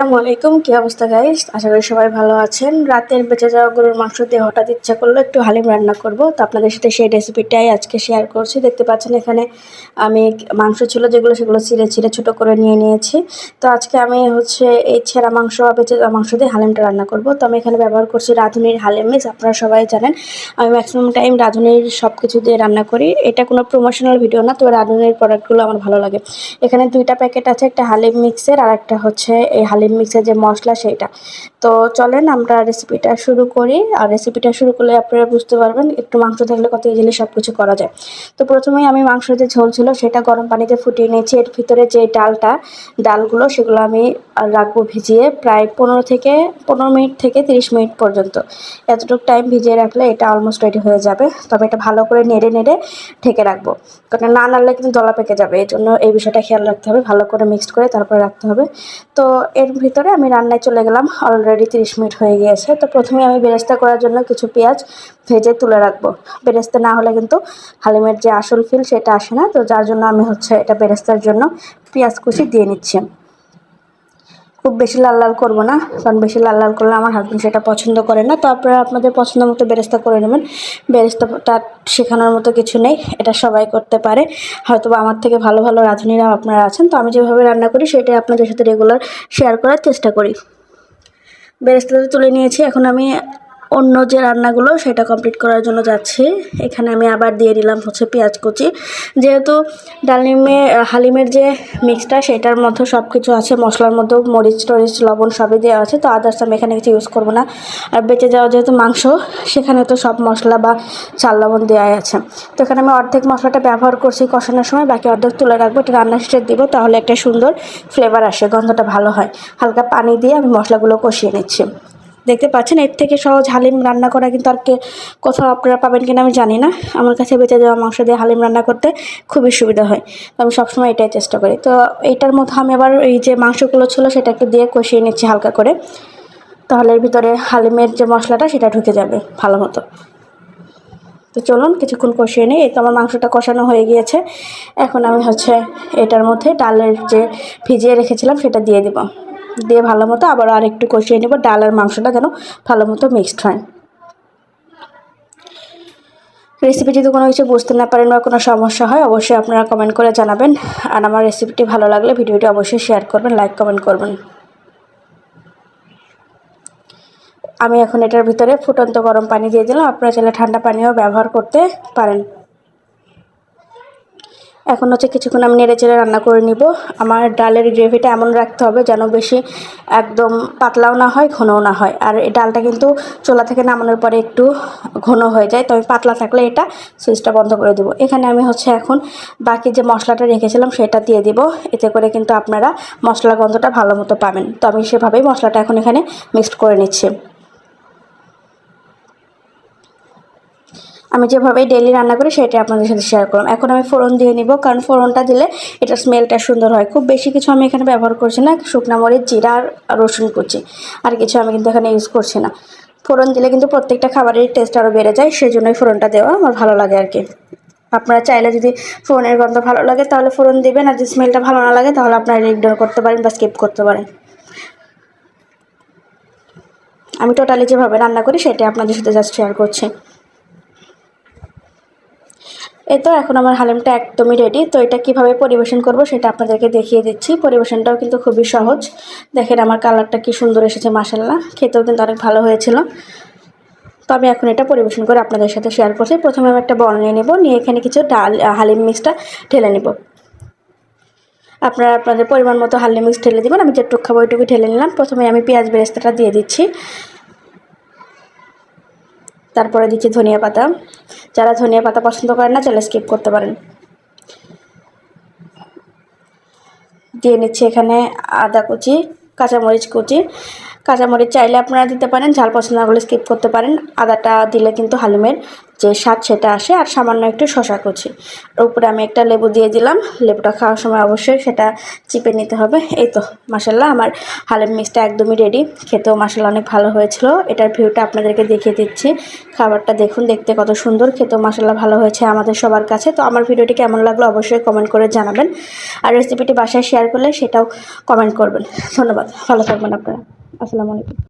আসসালামু আলাইকুম কি অবস্থা গাইস আশা করি সবাই ভালো আছেন। রাতের বেঁচে যাওয়া গরুর মাংস দিয়ে হঠাৎ ইচ্ছা করল একটু হালিম রান্না করব। তো আপনাদের সাথে সেই রেসিপিটাই আজকে শেয়ার করছি। দেখতে পাচ্ছেন এখানে আমি মাংস ছিল যেগুলো, সেগুলো ছিঁড়ে ছিঁড়ে ছোটো করে নিয়ে নিয়েছি। তো আজকে আমি হচ্ছে এই ছেঁড়া মাংস বা বেঁচে যাওয়া মাংস দিয়ে হালিমটা রান্না করব। তো আমি এখানে ব্যবহার করছি রাঁধুনির হালিম মিক্স আপনারা সবাই জানেন। আমি ম্যাক্সিমাম টাইম রাঁধুনির সব কিছু দিয়ে রান্না করি। এটা কোনো প্রমোশনাল ভিডিও না, তবে রাঁধুনির প্রোডাক্টগুলো আমার ভালো লাগে। এখানে দুইটা প্যাকেট আছে, একটা হালিম মিক্সের আর একটা হচ্ছে এই হালিম মিক্সের যে মশলা সেইটা তো চলেন আমরা রেসিপিটা শুরু করি। আর রেসিপিটা শুরু করলে আপনারা বুঝতে পারবেন একটু মাংস থাকলে কত ইজিলি সব কিছু করা যায়। তো প্রথমেই আমি মাংস যে ঝোল ছিল সেটা গরম পানিতে ফুটিয়ে নিয়েছি। এর ভিতরে যে ডালটা, ডালগুলো সেগুলো আমি রাখব ভিজিয়ে প্রায় পনেরো থেকে, পনেরো মিনিট থেকে তিরিশ মিনিট পর্যন্ত। এতটুকু টাইম ভিজিয়ে রাখলে এটা অলমোস্ট রেডি হয়ে যাবে। তবে এটা ভালো করে নেড়ে নেড়ে ঢেকে রাখব। কারণ না নাড়লে কিন্তু দলা পেকে যাবে। এই জন্য এই বিষয়টা খেয়াল রাখতে হবে। ভালো করে মিক্সড করে তারপরে রাখতে হবে। তো এর ভিতরে আমি রান্নায় চলে গেলাম অলরেডি তিরিশ মিনিট হয়ে গিয়েছে। তো প্রথমে আমি বেরেস্তা করার জন্য কিছু পেঁয়াজ ভেজে তুলে রাখব। বেরেস্তা না হলে কিন্তু হালিমের যে আসল ফিল সেটা আসে না। তো যার জন্য আমি হচ্ছে এটা বেরেস্তার জন্য পেঁয়াজ কুচি দিয়ে নিচ্ছি। খুব বেশি লাল লাল করব না। কারণ বেশি লাল লাল করলে আমার হাজব্যান্ড সেটা পছন্দ করে না। তো আপনারা আপনাদের পছন্দ মতো বেরেস্তা করে নেবেন। বেরেস্তাটা শেখানোর মতো কিছু নেই। এটা সবাই করতে পারে। হয়তো আমার থেকে ভালো ভালো রাঁধুনিরাও আপনারা আছেন। তো আমি যেভাবে রান্না করি, সেটাই আপনাদের সাথে রেগুলার শেয়ার করার চেষ্টা করি। বেরেস্তাটা তুলে নিয়েছি। এখন আমি অন্য যে রান্নাগুলো সেটা কমপ্লিট করার জন্য যাচ্ছি। এখানে আমি আবার দিয়ে দিলাম হচ্ছে পেঁয়াজ কুচি। যেহেতু ডালিমে, হালিমের যে মিক্সটা সেটার মধ্যে সব কিছু আছে, মশলার মধ্যেও মরিচ টরিচ, লবণ সবই দেওয়া আছে, তো আদার্স আমি এখানে কিছু ইউজ করব না। আর বেঁচে যাওয়া যেহেতু মাংস, সেখানে তো সব মশলা বা চাল, লবণ দেওয়াই আছে। তো এখানে আমি অর্ধেক মশলাটা ব্যবহার করছি কষানোর সময়, বাকি অর্ধেক তুলে রাখব এটা রান্না শেষে দিব তাহলে একটা সুন্দর ফ্লেভার আসে, গন্ধটা ভালো হয়। হালকা পানি দিয়ে আমি মশলাগুলো কষিয়ে নিচ্ছি। দেখতে পাচ্ছেন, এর থেকে সহজ হালিম রান্না করা কিন্তু আর কে, কোথাও আপনারা পাবেন কিনা আমি জানি না। আমার কাছে বেঁচে যাওয়া মাংস দিয়ে হালিম রান্না করতে খুবই সুবিধা হয়। তো আমি সবসময় এটাই চেষ্টা করি। তো এইটার মধ্যে আমি আবার এই যে মাংসগুলো ছিল সেটা একটু দিয়ে কষিয়ে নিচ্ছি হালকা করে। তাহলে এর ভিতরে হালিমের যে মশলাটা সেটা ঢুকে যাবে ভালো মতো। তো চলুন কিছুক্ষণ কষিয়ে নিই। এই তো আমার মাংসটা কষানো হয়ে গিয়েছে। এখন আমি হচ্ছে এটার মধ্যে ডালের যে ভিজিয়ে রেখেছিলাম সেটা দিয়ে দিব। দিয়ে ভালো মতো আবার আর একটু কষিয়ে নেব। ডাল আর মাংসটা যেন ভালো মতো মিক্সড হয়। রেসিপি যদি কোনো কিছু বুঝতে না পারেন বা কোনো সমস্যা হয়, অবশ্যই আপনারা কমেন্ট করে জানাবেন। আর আমার রেসিপিটি ভালো লাগলে ভিডিওটি অবশ্যই শেয়ার করবেন লাইক কমেন্ট করবেন। আমি এখন এটার ভিতরে ফুটন্ত গরম পানি দিয়ে দিলাম। আপনারা চাইলে ঠান্ডা পানিও ব্যবহার করতে পারেন। এখন হচ্ছে কিছুক্ষণ আমি নেড়ে চেড়ে রান্না করে নিব। আমার ডালের গ্রেভিটা এমন রাখতে হবে যেন বেশি একদম পাতলাও না হয়, ঘনও না হয়। আর এই ডালটা কিন্তু চোলা থেকে নামানোর পরে একটু ঘন হয়ে যায় তবে পাতলা থাকলে এটা সুইচটা বন্ধ করে দেবো। এখানে আমি হচ্ছে এখন বাকি যে মশলাটা রেখেছিলাম সেটা দিয়ে দিব। এতে করে কিন্তু আপনারা মশলা গন্ধটা ভালো মতো পাবেন। তো আমি সেভাবেই মশলাটা এখন এখানে মিক্সড করে নিচ্ছি। আমি যেভাবে ডেলি রান্না করি সেটা আপনাদের সাথে শেয়ার করলাম। এখন আমি ফোড়ন দিয়ে নিব, কারণ ফোড়নটা দিলে এটা স্মেলটা সুন্দর হয়। খুব বেশি কিছু আমি এখানে ব্যবহার করছি না, শুকনা মরিচ, জিরা আর রসুন কুচি। আর কিছু আমি কিন্তু এখানে ইউজ করছি না। ফোড়ন দিলে কিন্তু প্রত্যেকটা খাবারের টেস্ট আরও বেড়ে যায় সেই জন্যই ফোড়নটা দেওয়া আমার ভালো লাগে আর কি। আপনারা চাইলে যদি ফোড়নের গন্ধ ভালো লাগে তাহলে ফোড়ন দেবেন, আর যদি স্মেলটা ভালো না লাগে তাহলে আপনারা ইগনোর করতে পারেন বা স্কিপ করতে পারেন। আমি টোটালি যেভাবে রান্না করি সেটাই আপনাদের সাথে জাস্ট শেয়ার করছি। এই তো এখন আমার হালিমটা একদমই রেডি তো এটা কীভাবে পরিবেশন করব সেটা আপনাদেরকে দেখিয়ে দিচ্ছি। পরিবেশনটাও কিন্তু খুবই সহজ। দেখেন আমার কালারটা কি সুন্দর এসেছে মাসাল্লাহ খেতেও কিন্তু অনেক ভালো হয়েছিল। তো আমি এখন এটা পরিবেশন করে আপনাদের সাথে শেয়ার করছি। প্রথমে আমি একটা বল নিয়ে নেব। নিয়ে এখানে কিছু ডাল হালিম মিক্সটা ঢেলে নেব। আপনারা আপনাদের পরিমাণ মতো হালিম মিক্স ঢেলে দেবেন। আমি যেটুকু খাব ওইটুকু ঢেলে নিলাম। প্রথমে আমি পেঁয়াজ বেরেস্তাটা দিয়ে দিচ্ছি। তারপরে দিচ্ছি ধনিয়া পাতা। যারা ধনিয়া পাতা পছন্দ করেন না চাইলে স্কিপ করতে পারেন। দিয়ে নিচ্ছি এখানে আদা কুচি, কাঁচামরিচ কুচি। কাঁচামরিচ চাইলে আপনারা দিতে পারেন, ঝাল পছন্দ না করলে স্কিপ করতে পারেন। আদাটা দিলে কিন্তু হালিমের যে স্বাদ সেটা আসে। আর সামান্য একটু শশা কুচি। উপরে আমি একটা লেবু দিয়ে দিলাম। লেবুটা খাওয়ার সময় অবশ্যই সেটা চিপে নিতে হবে। এই তো মাসাল্লাহ আমার হালিম মিক্সটা একদমই রেডি খেতেও মাসাল্লাহ অনেক ভালো হয়েছিল। এটার ভিউটা আপনাদেরকে দেখিয়ে দিচ্ছি। খাবারটা দেখুন, দেখতে কত সুন্দর। খেতেও মাসাল্লাহ ভালো হয়েছে আমাদের সবার কাছে। তো আমার ভিডিওটি কেমন লাগল অবশ্যই কমেন্ট করে জানাবেন। আর রেসিপিটি বাসায় শেয়ার করলে সেটাও কমেন্ট করবেন। ধন্যবাদ, ভালো থাকবেন আপনারা। আসসালামু আলাইকুম